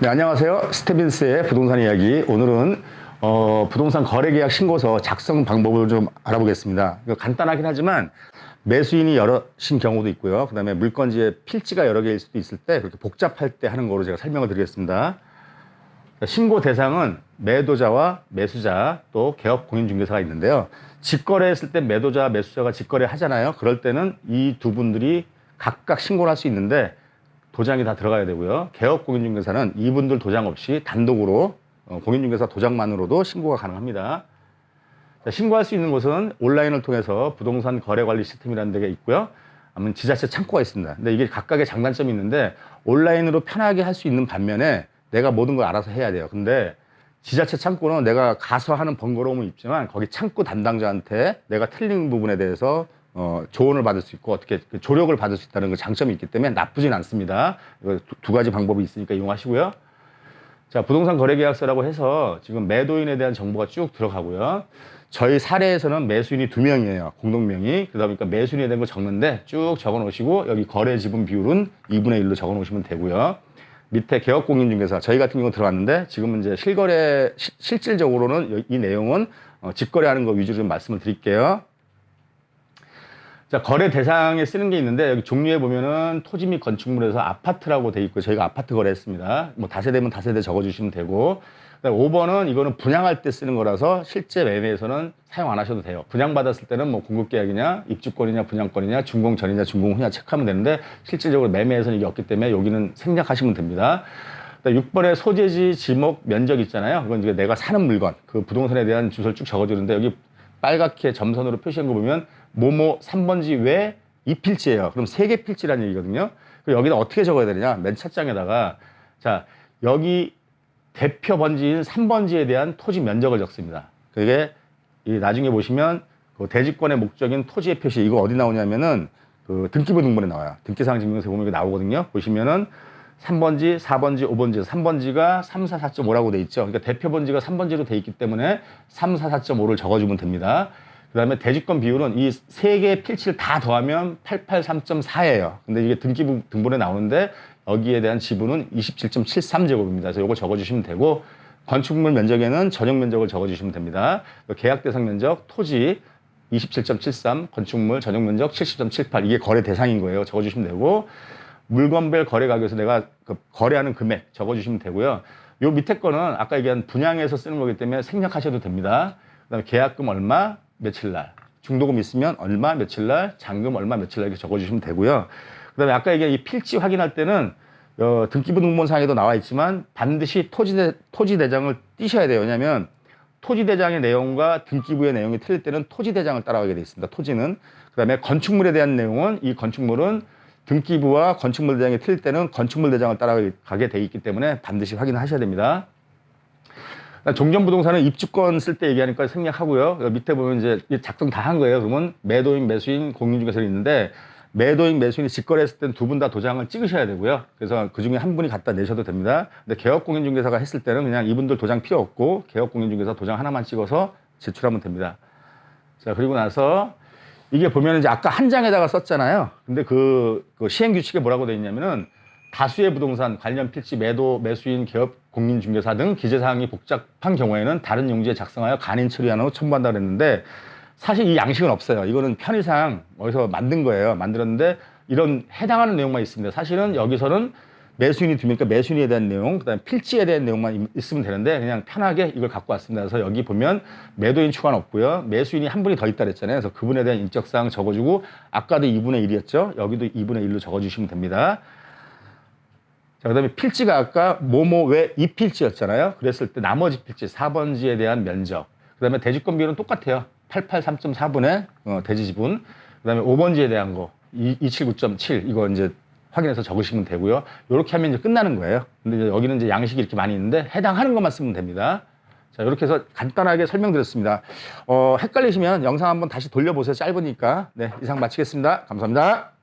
네, 안녕하세요. 스테빈스의 부동산 이야기. 오늘은 어, 부동산 거래 계약 신고서 작성 방법을 좀 알아보겠습니다. 간단하긴 하지만 매수인이 여러신 경우도 있고요. 그 다음에 물건지에 필지가 여러 개일 수도 있을 때 그렇게 복잡할 때 하는 거로 제가 설명을 드리겠습니다. 신고 대상은 매도자와 매수자 또 개업 공인중개사가 있는데요. 직거래했을 때 매도자, 매수자가 직거래 하잖아요. 그럴 때는 이 두 분들이 각각 신고를 할 수 있는데 도장이 다 들어가야 되고요. 개업 공인중개사는 이분들 도장 없이 단독으로 어, 공인중개사 도장만으로도 신고가 가능합니다. 자, 신고할 수 있는 곳은 온라인을 통해서 부동산 거래 관리 시스템이라는 데가 있고요. 아니면 지자체 창구가 있습니다. 근데 이게 각각의 장단점이 있는데 온라인으로 편하게 할 수 있는 반면에 내가 모든 걸 알아서 해야 돼요. 근데 지자체 창구는 내가 가서 하는 번거로움은 있지만 거기 창구 담당자한테 내가 틀린 부분에 대해서 어, 조언을 받을 수 있고 어떻게 그 조력을 받을 수 있다는 그 장점이 있기 때문에 나쁘진 않습니다. 이거 두, 두 가지 방법이 있으니까 이용하시고요. 자, 부동산 거래 계약서라고 해서 지금 매도인에 대한 정보가 쭉 들어가고요. 저희 사례에서는 매수인이 두 명이에요. 공동명의. 그러다 보니까 매수인에 대한 거 적는데 쭉 적어 놓으시고 여기 거래 지분 비율은 2분의 1로 적어 놓으시면 되고요. 밑에 개업공인중개사 저희 같은 경우 들어갔는데 지금은 이제 실거래 시- 실질적으로는 이 내용은 어, 직거래하는 거 위주로 좀 말씀을 드릴게요. 자, 거래 대상에 쓰는 게 있는데 여기 종류에 보면은 토지 및 건축물에서 아파트라고 돼 있고 저희가 아파트 거래했습니다. 뭐 다세대면 다세대 적어 주시면 되고. 그다음에 5번은 이거는 분양할 때 쓰는 거라서 실제 매매에서는 사용 안 하셔도 돼요. 분양받았을 때는 뭐 공급 계약이냐, 입주권이냐, 분양권이냐, 준공 전이냐, 준공 후냐 체크하면 되는데 실질적으로 매매에서는 이게 없기 때문에 여기는 생략하시면 됩니다. 6번에 소재지, 지목, 면적 있잖아요. 그건 이제 내가 사는 물건, 그 부동산에 대한 주소를 쭉 적어주는데 여기 빨갛게 점선으로 표시한 거 보면 모모 3번지 외이 필지예요. 그럼 세개 필지라는 얘기거든요. 그럼 여기다 어떻게 적어야 되느냐? 맨 첫 장에다가 자 여기 대표 번지인 3번지에 대한 토지 면적을 적습니다. 그게 이 나중에 보시면 그 대지권의 목적인 토지의 표시 이거 어디 나오냐면은 그 등기부 등본에 나와요. 등기사항 증명서에 보면 이게 나오거든요. 보시면은 3번지, 4번지, 5번지, 3번지가 344.5라고 돼 있죠. 그러니까 대표 번지가 3번지로 돼 있기 때문에 344.5를 적어주면 됩니다. 그 다음에 대지권 비율은 이 세 개의 필지를 다 더하면 883.4예요. 근데 이게 등기부 등본에 나오는데 여기에 대한 지분은 27.73제곱입니다. 그래서 이거 적어주시면 되고 건축물 면적에는 전용 면적을 적어주시면 됩니다. 계약 대상 면적, 토지 27.73, 건축물 전용 면적 70.78 이게 거래 대상인 거예요. 적어주시면 되고 물건별 거래 가격에서 내가 그 거래하는 금액 적어주시면 되고요. 요 밑에 거는 아까 얘기한 분양에서 쓰는 거기 때문에 생략하셔도 됩니다. 그다음에 계약금 얼마, 며칠 날, 중도금 있으면 얼마, 며칠 날, 잔금 얼마, 며칠 날 이렇게 적어주시면 되고요. 그다음에 아까 얘기한 이 필지 확인할 때는 어, 등기부 등본상에도 나와 있지만 반드시 토지대, 토지대장을 띄셔야 돼요. 왜냐하면 토지대장의 내용과 등기부의 내용이 틀릴 때는 토지대장을 따라가게 돼 있습니다. 토지는 그다음에 건축물에 대한 내용은 이 건축물은 등기부와 건축물 대장이 틀릴 때는 건축물 대장을 따라가게 돼 있기 때문에 반드시 확인하셔야 됩니다. 종전부동산은 입주권 쓸 때 얘기하니까 생략하고요. 밑에 보면 이제 이게 작성 다 한 거예요. 그러면 매도인, 매수인, 공인중개사 있는데 매도인, 매수인이 직거래했을 때는 두 분 다 도장을 찍으셔야 되고요. 그래서 그 중에 한 분이 갖다 내셔도 됩니다. 근데 개업공인중개사가 했을 때는 그냥 이분들 도장 필요 없고 개업공인중개사 도장 하나만 찍어서 제출하면 됩니다. 자, 그리고 나서 이게 보면 이제 아까 한 장에다가 썼잖아요. 근데 그, 그 시행 규칙에 뭐라고 돼 있냐면은 다수의 부동산 관련 필지 매도 매수인 개업 공인중개사 등 기재사항이 복잡한 경우에는 다른 용지에 작성하여 간인 처리한 후 첨부한다 그랬는데 사실 이 양식은 없어요. 이거는 편의상 어디서 만든 거예요. 만들었는데 이런 해당하는 내용만 있습니다. 사실은 여기서는 매수인이 두 명이니까 매수인에 대한 내용, 그다음에 필지에 대한 내용만 임- 있으면 되는데 그냥 편하게 이걸 갖고 왔습니다. 그래서 여기 보면 매도인 추가는 없고요. 매수인이 한 분이 더 있다 그랬잖아요. 그래서 그분에 대한 인적사항 적어주고 아까도 2분의 1이었죠. 여기도 2분의 1로 적어주시면 됩니다. 자, 그 다음에 필지가 아까 뭐뭐 왜 이 필지였잖아요. 그랬을 때 나머지 필지 4번지에 대한 면적. 그 다음에 대지권 비율은 똑같아요. 883.4분의 어, 대지 지분. 그 다음에 5번지에 대한 거 279.7 이거 이제 확인해서 적으시면 되고요. 이렇게 하면 이제 끝나는 거예요. 근데 이제 여기는 이제 양식이 이렇게 많이 있는데 해당하는 것만 쓰면 됩니다. 자, 이렇게 해서 간단하게 설명드렸습니다. 어, 헷갈리시면 영상 한번 다시 돌려보세요. 짧으니까. 네, 이상 마치겠습니다. 감사합니다.